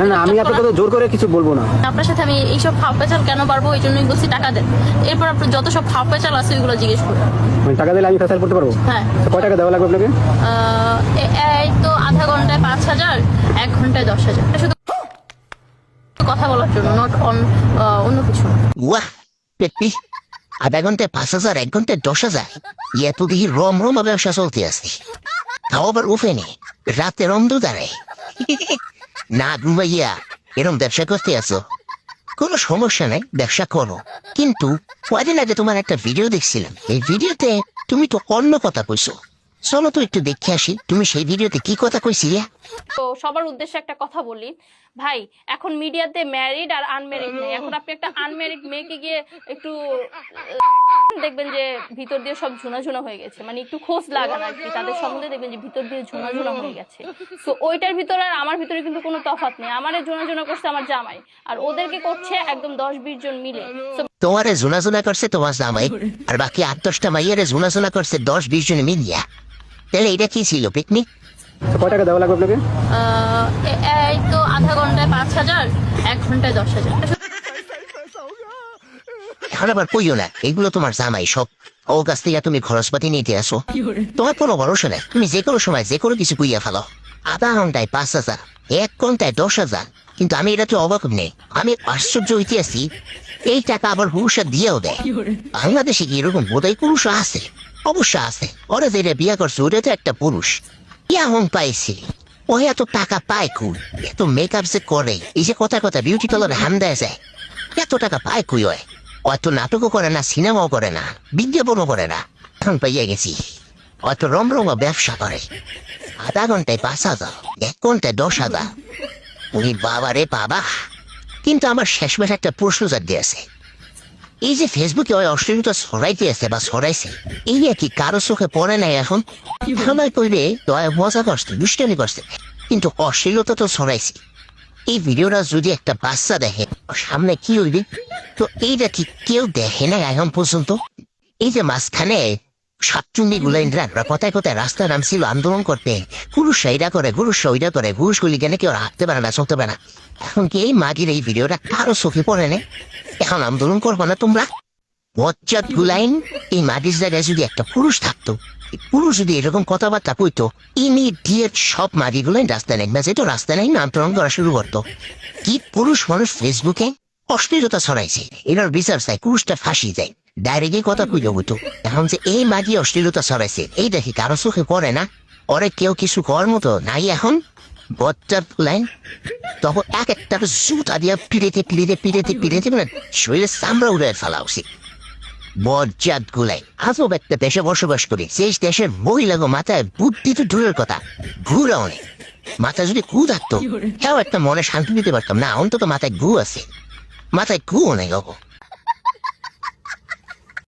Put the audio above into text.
না না আমি আপনাকে তো জোর করে কিছু বলব না। আপনার সাথে আমি এইসব ফাও পেঁচাল কেন পারব? এই জন্যই বলছি টাকা দেন। এরপর আপনার যত সব ফাও পেঁচাল আছে ওইগুলো জিজ্ঞেস করুন। মানে টাকা দিলে আমি ফেসাল করতে পারব? হ্যাঁ। কয় টাকা দেওয়া লাগবে আপনাকে? আহ, এই তো আধা ঘন্টায় পাঁচ হাজার এক ঘন্টায় দশ হাজার। শুধু কথা বলার জন্য নট অন অন্য কিছু। ওয়াহ পেটপি। আধা ঘন্টায় পাঁচ হাজার এক ঘন্টায় দশ হাজার। ইয়ে তো দেখি রম রম ব্যবসা চলতে আছে। তাও আবার উঠে নে রাতের অন্ধকারে না ভাইয়া, এরম ব্যবসা করতে আসো কোনো সমস্যা নাই, ব্যবসা করো। কিন্তু কয়দিন আগে তোমার একটা ভিডিও দেখছিলাম। এই ভিডিওতে তুমি তো অন্য কথা কইছো। চলো তো একটু দেখে আসি, তুমি সেই ভিডিওতে কি কথা কইছিলে? তো সবার উদ্দেশ্যে একটা কথা বলি। ভাই, এখন মিডিয়াতে ম্যারিড আর আনম্যারিড নেই। এখন আপনি একটা আনম্যারিড মেয়েকে গিয়ে একটু, দেখবেন যে ভিতর দিয়ে সব ঝুনা ঝুনা হয়ে গেছে। মানে একটু খোঁজ লাগান আর কি। তাদের সম্বন্ধে দেখবেন যে ভিতর দিয়ে ঝুনা ঝুনা হয়ে গেছে। তো ওইটার ভিতরে আর আমার ভিতরে কিন্তু কোনো তফাৎ নেই। আমারে ঝুনা ঝুনা করছে আমার জামাই। আর ওদেরকে করছে একদম দশ বিশ জন মিলে। তোমারে জোনাজোনা করছে তোমার জামাই। আর বাকি আট দশটা মাইয়ারে জোনাজোনা করছে দশ বিশ জন মিলিয়া। তাহলে এটা কি ছিল, পিকনিক? কয় টাকা দেওয়া লাগবে আপনাকে? এই তো আধা ঘন্টায় পাঁচ হাজার এক ঘন্টায় দশ হাজার। এটা শুধু এখন আবার কইও না এগুলো তোমার জামাই সব। ও কাছ থেকে তুমি খরচপাতি নিতে আসো। তোমার কোনো ভরসা নেই। তুমি যে কোনো সময় যে কোনো কিছু কুইয়া ফেলো। আধা ঘন্টায় পাঁচ হাজার এক ঘন্টায় দশ হাজার। কিন্তু আমি এটা তো অবাক নেই আমি আশ্চর্য হইতে আছি এই টাকা আবার পুরুষরা দিয়েও দেয়। বাংলাদেশে কি এরকম বোধহয় পুরুষ আছে? অবশ্য আছে। ওরা যেটা বিয়া করছে ওটা তো একটা পুরুষ। ইয়া হং পাইছি? ও এত টাকা পায় কুল এত মেকআপ যে করে এই যে কথা কথা বিউটি পার্লারে হাম দেয় যায় এত টাকা পায় কুই হয় অত নাটকও করে না সিনেমাও করে না, বিজ্ঞাপনও করে না এখন পাইয়া গেছি। অত রমরম ব্যবসা করে আধা ঘন্টায় পাঁচ হাজার এক ঘন্টায় দশ হাজার উনি বাবা রে বাবা। কিন্তু আমার শেষমেশ একটা প্রশ্ন জাগিয়ে আছে। এই যে ফেসবুকে ওই অশ্লীলতা ছড়াইতে আছে বা ছড়াইছে, এই নিয়ে কি কারও চোখে পড়ে নাই এখন? সময় করবে দয়া মজা করছে দুষ্টানি করছে, কিন্তু অশ্লীলতা তো ছড়াইছে। এই ভিডিওটা যদি একটা বাচ্চা দেখে সামনে কি হইবে? তো এইটা কি কেউ দেখে না এখন পর্যন্ত? এই যে মাঝখানে সাতচুন্নি গুলাইনরা কোথায় কোথায় রাস্তা নামছিল, আন্দোলন করতে। পুরুষরা এটা করে পুরুষরা ওইটা করে পুরুষগুলি কেন কেউ হাঁটতে পারে না, চলতে পারে না। এখন কি এই মাগির এই ভিডিওটা কারও চোখে পড়ে না? এখন আন্দোলন করব না তোমরা? বজ্জাত গুলাইন, এই মাটির জায়গায় যদি একটা পুরুষ থাকতো পুরুষ যদি এরকম কথাবার্তা কইতো, ইমিডিয়েট সব মাটি গুলাইন রাস্তা নেই না, যেহেতু রাস্তা নেই আন্দোলন করা শুরু করতো। কি পুরুষ মানুষ ফেসবুকে অশ্লীলতা ছড়াইছে, এটার বিচার চাই, পুরুষটা ফাঁসি যায় ডাইরেক্টই কথা কইল হইতো এখন যে এই মাটি অশ্লীলতা ছড়াইছে এই দেখি কারও চোখে পড়ে না? ওরে কেউ কিছু করার মতো? নাই এখন? বজ্জাত গুলাইন তখন এক একটা জুতা দিয়া পিড়েতে পিড়েতে পিড়েতে পিড়েতে মানে শরীরের চামড়া উড়ে ফেলা উচিত বজ্জাত গুলাই আজব একটা দেশে বসবাস করি। সেই দেশের মহিলাগো মাথায় বুদ্ধি তো দূরের কথা ঘুরা অনেক মাথায় যদি গু থাকতো তাও একটা মনে শান্তি দিতে পারতাম। না অন্তত মাথায় গু আছে। মাথায় গু নেই গো।